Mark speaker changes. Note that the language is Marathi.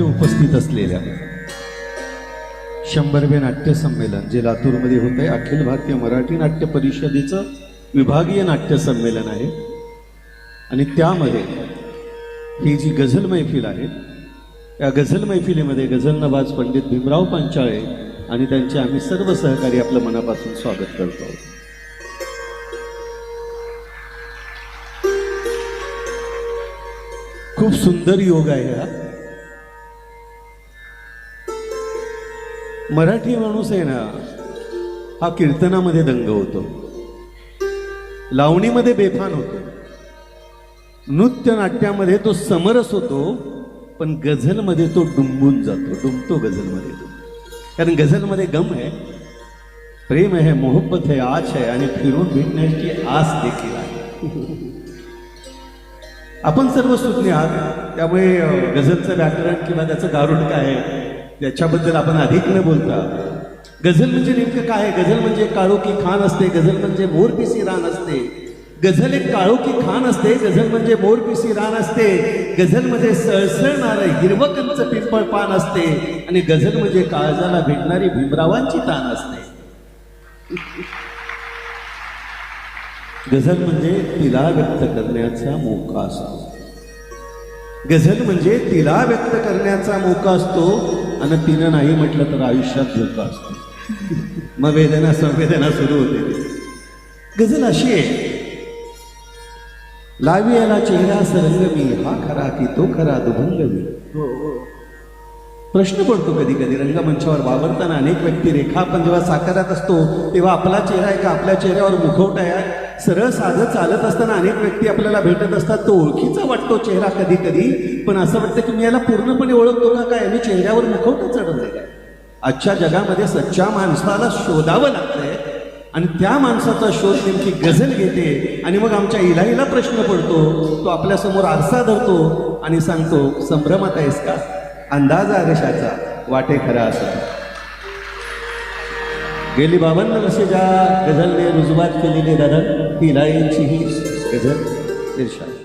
Speaker 1: उपस्थित असलेल्या शंभरवे नाट्य संमेलन जे लातूरमध्ये होत आहे अखिल भारतीय मराठी नाट्य परिषदेचं विभागीय नाट्य संमेलन आहे. आणि त्यामध्ये ही जी गझल मैफिल आहे या गझल मैफिलीमध्ये गझल नवाज पंडित भीमराव पांचाळे आणि त्यांचे आम्ही सर्व सहकारी आपलं मनापासून स्वागत करतो. खूप सुंदर योग आहे हा. मराठी माणूस आहे ना हा कीर्तनामध्ये दंग होतो. लावणीमध्ये बेफान होतो. नृत्य नाट्यामध्ये तो समरस होतो पण गझलमध्ये तो डुंबून जातो डुंबतो गझलमध्ये तो. कारण गझलमध्ये गम आहे प्रेम आहे मोहब्बत आहे आच आहे आणि फिरून भेटण्याची आस देखील आहे. आपण सर्व सुज्ञ आहात त्यामुळे गझलचं व्याकरण किंवा त्याचं गारुड काय आहे त्याच्याबद्दल आपण अधिक न बोलता गझल म्हणजे नेमकं काय गझल म्हणजे काळोखी खान असते गझल म्हणजे मोरपिसी रान असते. गझल एक काळोखी खान असते गझल म्हणजे मोरपिसी रान असते. गझल म्हणजे सळसळणार हिरवं पिंपळ पान असते आणि गझल म्हणजे काळजाला भेटणारी भीमरावांची तान असते. गझल म्हणजे तिला व्यक्त करण्याचा मोका असतो. गझल म्हणजे तिला व्यक्त करण्याचा मोका असतो. आणि तिनं नाही म्हटलं तर आयुष्यात धोका असतो. मग वेदना संवेदना सुरू होते. गझल अशी आहे. लावी याला चेहरा सरंग मी हा खरा की तो खरा दुभंग मी हो, हो. प्रश्न पडतो कधी कधी रंगमंचावर वावरताना अनेक व्यक्ती रेखा आपण जेव्हा साकारत असतो तेव्हा आपला चेहरा आहे का आपल्या चेहऱ्यावर मुखवटा आहे. सरळ साधं चालत असताना अनेक व्यक्ती आपल्याला भेटत असतात. तो ओळखीचा वाटतो चेहरा कधी कधी पण असं वाटतं की मी याला पूर्णपणे ओळखतो का काय? मी चेहऱ्यावर मुखवटा चढवलेला आहे. आजच्या जगामध्ये सच्च्या माणसाला शोधावं लागतंय. आणि त्या माणसाचा शोध नेमकी गझल घेते. आणि मग आमच्या इलाहीला प्रश्न पडतो. तो आपल्यासमोर आरसा धरतो आणि सांगतो संभ्रमात आहेस का? अंदाज कशाचा वाटे खरा असा गेली बावन्न वर्षे ज्या गझलने रुजवात केलेली दादा ती इलाहीची ही गझल इर्षाद